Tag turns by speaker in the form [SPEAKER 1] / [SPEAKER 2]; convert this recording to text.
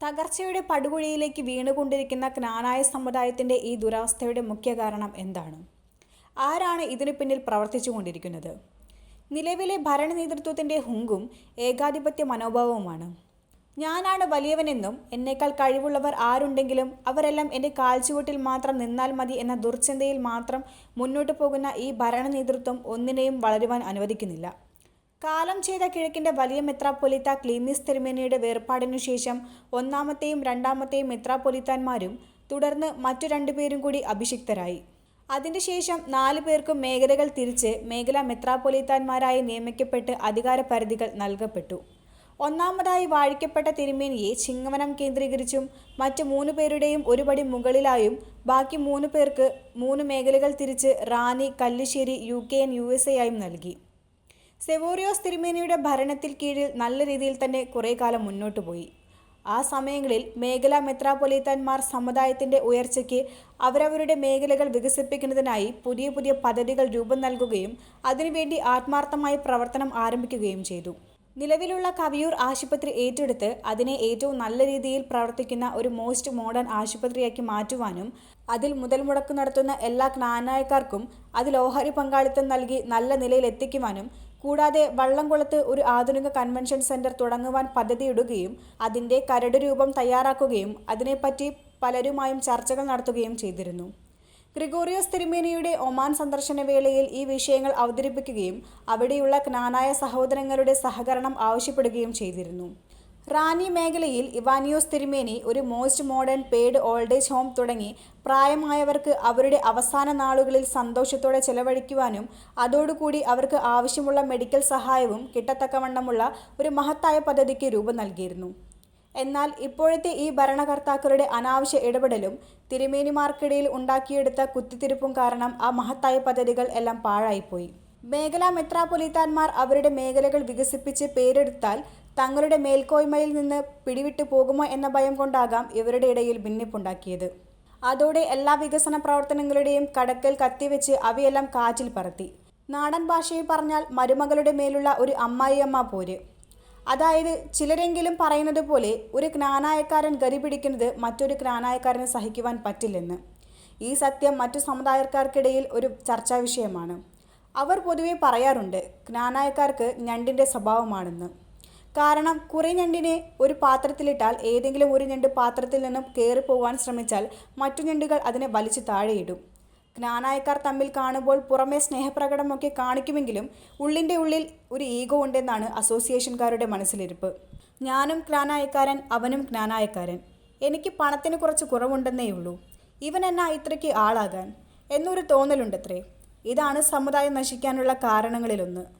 [SPEAKER 1] തകർച്ചയുടെ പടുകുഴിയിലേക്ക് വീണുകൊണ്ടിരിക്കുന്ന ജ്ഞാനായ സമുദായത്തിന്റെ ഈ ദുരവസ്ഥയുടെ മുഖ്യ കാരണം എന്താണ്? ആരാണ് ഇതിനു പിന്നിൽ പ്രവർത്തിച്ചുകൊണ്ടിരിക്കുന്നത്? നിലവിലെ ഭരണ നേതൃത്വത്തിന്റെ ഹുങ്കും ഏകാധിപത്യ മനോഭാവവുമാണ്. ഞാനാണ് വലിയവനെന്നും എന്നേക്കാൾ കഴിവുള്ളവർ ആരുണ്ടെങ്കിലും അവരെല്ലാം എന്റെ കാൽച്ചുവട്ടിൽ മാത്രം നിന്നാൽ മതി എന്ന ദുർചിന്തയിൽ മാത്രം മുന്നോട്ട് പോകുന്ന ഈ ഭരണ നേതൃത്വം ഒന്നിനെയും വളരുവാൻ അനുവദിക്കുന്നില്ല. കാലം ചെയ്ത കിഴക്കിന്റെ വലിയ മെത്രാപ്പൊലിത്ത ക്ലീമിസ് തിരുമേനിയുടെ വേർപാടിനു ശേഷം ഒന്നാമത്തെയും രണ്ടാമത്തെയും മെത്രാപ്പൊലിത്താന്മാരും തുടർന്ന് മറ്റു രണ്ടുപേരും കൂടി അഭിഷിക്തരായി. അതിനുശേഷം ശേഷം നാലു പേർക്കും മേഖലകൾ തിരിച്ച് മേഖലാ മെത്രാപ്പൊലിത്താന്മാരായി നിയമിക്കപ്പെട്ട് അധികാരപരിധികൾ നൽകപ്പെട്ടു. ഒന്നാമതായി വാഴിക്കപ്പെട്ട തിരുമേനിയെ ചിങ്ങവനം കേന്ദ്രീകരിച്ചും മറ്റ് മൂന്ന് പേരുടെയും ഒരുപടി മുകളിലായും ബാക്കി മൂന്ന് പേർക്ക് മൂന്ന് മേഖലകൾ തിരിച്ച് Ranni Kallissery U K U S A A ആയും നൽകി. സെവോറിയോസ് തിരുമേനിയുടെ ഭരണത്തിൽ കീഴിൽ നല്ല രീതിയിൽ തന്നെ കുറേ കാലം മുന്നോട്ടു പോയി. ആ സമയങ്ങളിൽ മേഖലാ മെത്രാപൊലീത്തന്മാർ സമുദായത്തിന്റെ ഉയർച്ചയ്ക്ക് അവരവരുടെ മേഖലകൾ വികസിപ്പിക്കുന്നതിനായി പുതിയ പുതിയ പദ്ധതികൾ രൂപം നൽകുകയും അതിനുവേണ്ടി ആത്മാർത്ഥമായ പ്രവർത്തനം ആരംഭിക്കുകയും ചെയ്തു. നിലവിലുള്ള കവിയൂർ ആശുപത്രി ഏറ്റെടുത്ത് അതിനെ ഏറ്റവും നല്ല രീതിയിൽ പ്രവർത്തിക്കുന്ന ഒരു മോസ്റ്റ് മോഡേൺ ആശുപത്രിയാക്കി മാറ്റുവാനും അതിൽ മുതൽ മുടക്ക് നടത്തുന്ന എല്ലാ ക്നാനായക്കാർക്കും അതിൽ ഓഹരി പങ്കാളിത്തം നൽകി നല്ല നിലയിൽ എത്തിക്കുവാനും കൂടാതെ വള്ളംകുളത്ത് ഒരു ആധുനിക കൺവെൻഷൻ സെന്റർ തുടങ്ങുവാൻ പദ്ധതിയിടുകയും അതിന്റെ കരട് രൂപം തയ്യാറാക്കുകയും അതിനെപ്പറ്റി പലരുമായും ചർച്ചകൾ നടത്തുകയും ചെയ്തിരുന്നു. ഗ്രിഗോറിയോസ് തിരുമേനിയുടെ ഒമാൻ സന്ദർശന വേളയിൽ ഈ വിഷയങ്ങൾ അവതരിപ്പിക്കുകയും അവിടെയുള്ള ജ്ഞാനായ സഹോദരങ്ങളുടെ സഹകരണം ആവശ്യപ്പെടുകയും ചെയ്തിരുന്നു. റാന്നി മേഖലയിൽ ഇവാനിയോസ് തിരുമേനി ഒരു most modern paid old age home തുടങ്ങി പ്രായമായവർക്ക് അവരുടെ അവസാന നാളുകളിൽ സന്തോഷത്തോടെ ചെലവഴിക്കുവാനും അതോടുകൂടി അവർക്ക് ആവശ്യമുള്ള മെഡിക്കൽ സഹായവും കിട്ടത്തക്കവണ്ണമുള്ള ഒരു മഹത്തായ പദ്ധതിക്ക് രൂപം നൽകിയിരുന്നു. എന്നാൽ ഇപ്പോഴത്തെ ഈ ഭരണകർത്താക്കളുടെ അനാവശ്യ ഇടപെടലും തിരുമേനിമാർക്കിടയിൽ ഉണ്ടാക്കിയെടുത്ത കുത്തിത്തിരിപ്പും കാരണം ആ മഹത്തായ പദ്ധതികൾ എല്ലാം പാഴായിപ്പോയി. മേഖലാ മെത്രാപൊലീത്താന്മാർ അവരുടെ മേഖലകൾ വികസിപ്പിച്ച് പേരെടുത്താൽ തങ്ങളുടെ മേൽക്കോയ്മയിൽ നിന്ന് പിടിവിട്ടു പോകുമോ എന്ന ഭയം കൊണ്ടാകാം ഇവരുടെ ഇടയിൽ ഭിന്നിപ്പുണ്ടാക്കിയത്. അതോടെ എല്ലാ വികസന പ്രവർത്തനങ്ങളുടെയും കടക്കൽ കത്തിവെച്ച് അവയെല്ലാം കാറ്റിൽ പറത്തി. നാടൻ ഭാഷയിൽ പറഞ്ഞാൽ മരുമകളുടെ മേലുള്ള ഒരു അമ്മായിയമ്മ പോര്. അതായത് ചിലരെങ്കിലും പറയുന്നത് പോലെ ഒരു ജ്ഞാനായക്കാരൻ ഗരി പിടിക്കുന്നത് മറ്റൊരു ജ്ഞാനായക്കാരന് സഹിക്കുവാൻ പറ്റില്ലെന്ന്. ഈ സത്യം മറ്റു സമുദായക്കാർക്കിടയിൽ ഒരു ചർച്ചാ വിഷയമാണ്. അവർ പൊതുവെ പറയാറുണ്ട് ജ്ഞാനായക്കാർക്ക് ഞണ്ടിന്റെ സ്വഭാവമാണെന്ന്. കാരണം കുറേ ഞണ്ടിനെ ഒരു പാത്രത്തിലിട്ടാൽ ഏതെങ്കിലും ഒരു ഞണ്ട് പാത്രത്തിൽ നിന്നും കയറിപ്പോവാൻ ശ്രമിച്ചാൽ മറ്റു ഞണ്ടുകൾ അതിനെ വലിച്ചു താഴെയിടും. ജ്ഞാനായക്കാർ തമ്മിൽ കാണുമ്പോൾ പുറമെ സ്നേഹപ്രകടമൊക്കെ കാണിക്കുമെങ്കിലും ഉള്ളിന്റെ ഉള്ളിൽ ഒരു ഈഗോ ഉണ്ടെന്നാണ് അസോസിയേഷൻകാരുടെ മനസ്സിലിരിപ്പ്. ഞാനും ജ്ഞാനായക്കാരൻ അവനും ജ്ഞാനായക്കാരൻ. എനിക്ക് പണത്തിന് കുറച്ച് കുറവുണ്ടെന്നേ ഉള്ളൂ. ഇവൻ എന്നാ ഇത്രയ്ക്ക് ആളാകാൻ. എന്നൊരു തോന്നലുണ്ടത്രേ. ഇതാണ് സമുദായം നശിക്കാനുള്ള കാരണങ്ങളിലൊന്ന്.